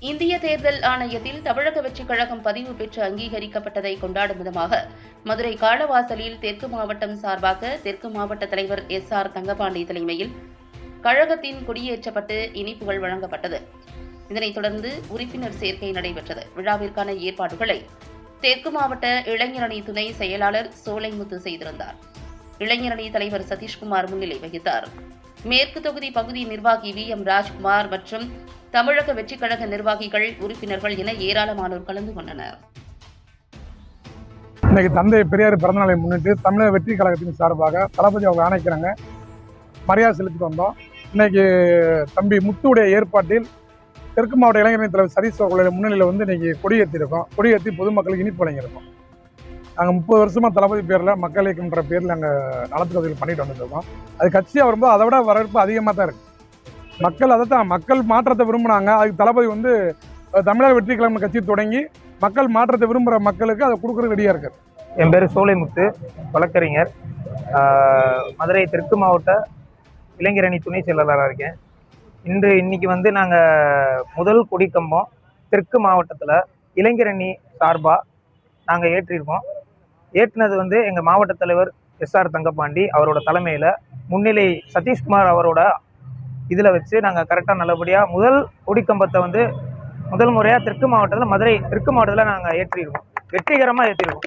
இந்திய தேர்தல் ஆணையத்தில் தமிழக வெற்றிக் கழகம் பதிவு பெற்று அங்கீகரிக்கப்பட்டதை கொண்டாடும் விதமாக மதுரை காளவாசலில் தெற்கு மாவட்டம் சார்பாக தெற்கு மாவட்ட தலைவர் எஸ் ஆர் தங்கபாண்டி தலைமையில் கழகத்தின் கொடியேற்றப்பட்டு இனிப்புகள் வழங்கப்பட்டது. இதனைத் தொடர்ந்து உறுப்பினர் சேர்க்கை நடைபெற்றது. விழாவிற்கான ஏற்பாடுகளை தெற்கு மாவட்ட இளைஞரணி துணை செயலாளர் சோலைமுத்து செய்திருந்தார். இளைஞரணி தலைவர் சதீஷ்குமார் முன்னிலை வகித்தார். மேற்கு தொகுதி பகுதி நிர்வாகி வி எம் ராஜ்குமார் மற்றும் தமிழக வெற்றிக் கழக நிர்வாகிகள் உறுப்பினர்கள் என ஏராளமானோர் கலந்து கொண்டனர். இன்னைக்கு தந்தை பெரியார் பிறந்தநாளை முன்னிட்டு தமிழக வெற்றி கழகத்தின் சார்பாக தளபதி அவங்க ஆணைக்கிறாங்க. மரியாதை செலுத்திட்டு வந்தோம். இன்னைக்கு தம்பி முத்துடைய ஏற்பாட்டில் தெற்கு மாவட்ட இளைஞரணி தலைவர் சதீஷ் அவர்களுடைய முன்னிலையில் வந்து இன்னைக்கு கொடியேற்றிருக்கோம். கொடியேற்றி பொதுமக்களுக்கு இனிப்பு வழங்கியிருக்கோம். நாங்கள் முப்பது வருஷமாக தளபதி பேரில் மக்கள் இயக்கம்ன்ற பேரில் நாங்கள் நலத்துறதில் பண்ணிட்டு வந்துட்டு இருக்கோம். அது கட்சியாக வரும்போது அதை விட வரவேற்பு அதிகமாக தான் இருக்குது மக்கள் அதை தான் மக்கள் மாற்றத்தை விரும்புனாங்க. அதுக்கு தளபதி வந்து தமிழக வெற்றி கிழமை கட்சி தொடங்கி மக்கள் மாற்றத்தை விரும்புகிற மக்களுக்கு அதை கொடுக்குறது ரெடியாக இருக்காரு. என் பேர் சோலைமுத்து வழக்கறிஞர். மதுரை தெற்கு மாவட்ட இளைஞரணி துணை செயலாளராக இருக்கேன். இன்று இன்னைக்கு வந்து நாங்கள் முதல் கொடிக்கம்பம் தெற்கு மாவட்டத்தில் இளைஞரணி சார்பாக நாங்கள் ஏற்றிருக்கோம். ஏற்றினது வந்து எங்கள் மாவட்ட தலைவர் எஸ்ஆர் தங்கப்பாண்டி அவரோட தலைமையில் முன்னிலை சதீஷ்குமார் அவரோட இதில் வச்சு நாங்கள் கரெக்டாக நல்லபடியாக முதல் கொடிக்கம்பத்தை வந்து முதல் முறையாக தெற்கு மாவட்டத்தில் மதுரை தெற்கு மாவட்டத்தில் நாங்கள் ஏற்றிருக்கோம். வெற்றிகரமாக ஏற்றிருக்கோம்.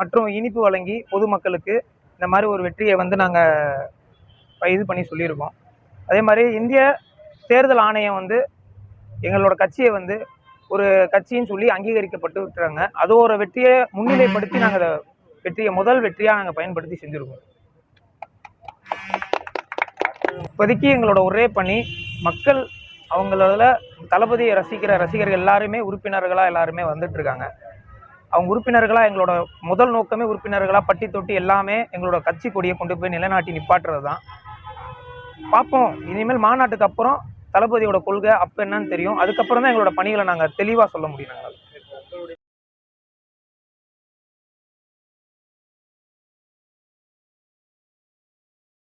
மற்றும் இனிப்பு வழங்கி பொதுமக்களுக்கு இந்த மாதிரி ஒரு வெற்றியை வந்து நாங்கள் இது பண்ணி சொல்லியிருக்கோம். அதே மாதிரி இந்திய தேர்தல் ஆணையம் வந்து எங்களோட கட்சியை வந்து ஒரு கட்சின்னு சொல்லி அங்கீகரிக்கப்பட்டு விட்டுறாங்க. அது ஒரு வெற்றியை முன்னிலைப்படுத்தி நாங்கள் அதை வெற்றியை முதல் வெற்றியாக நாங்கள் பயன்படுத்தி செஞ்சுருக்கோம். இப்போதைக்கு எங்களோட ஒரே பணி மக்கள் அவங்களோட தளபதியை ரசிக்கிற ரசிகர்கள் எல்லாருமே உறுப்பினர்களாக எல்லாருமே வந்துட்டுருக்காங்க அவங்க உறுப்பினர்களாக எங்களோட முதல் நோக்கமே உறுப்பினர்களாக பட்டி தொட்டி எல்லாமே எங்களோட கட்சி கொடியை கொண்டு போய் நிலைநாட்டி நிப்பாட்டுறது தான். பார்ப்போம். இனிமேல் மாநாட்டுக்கு அப்புறம் தளபதியோட கொள்கை அப்போ என்னன்னு தெரியும். அதுக்கப்புறம் தான் எங்களோட பணிகளை நாங்கள் தெளிவாக சொல்ல முடியும் நாங்கள்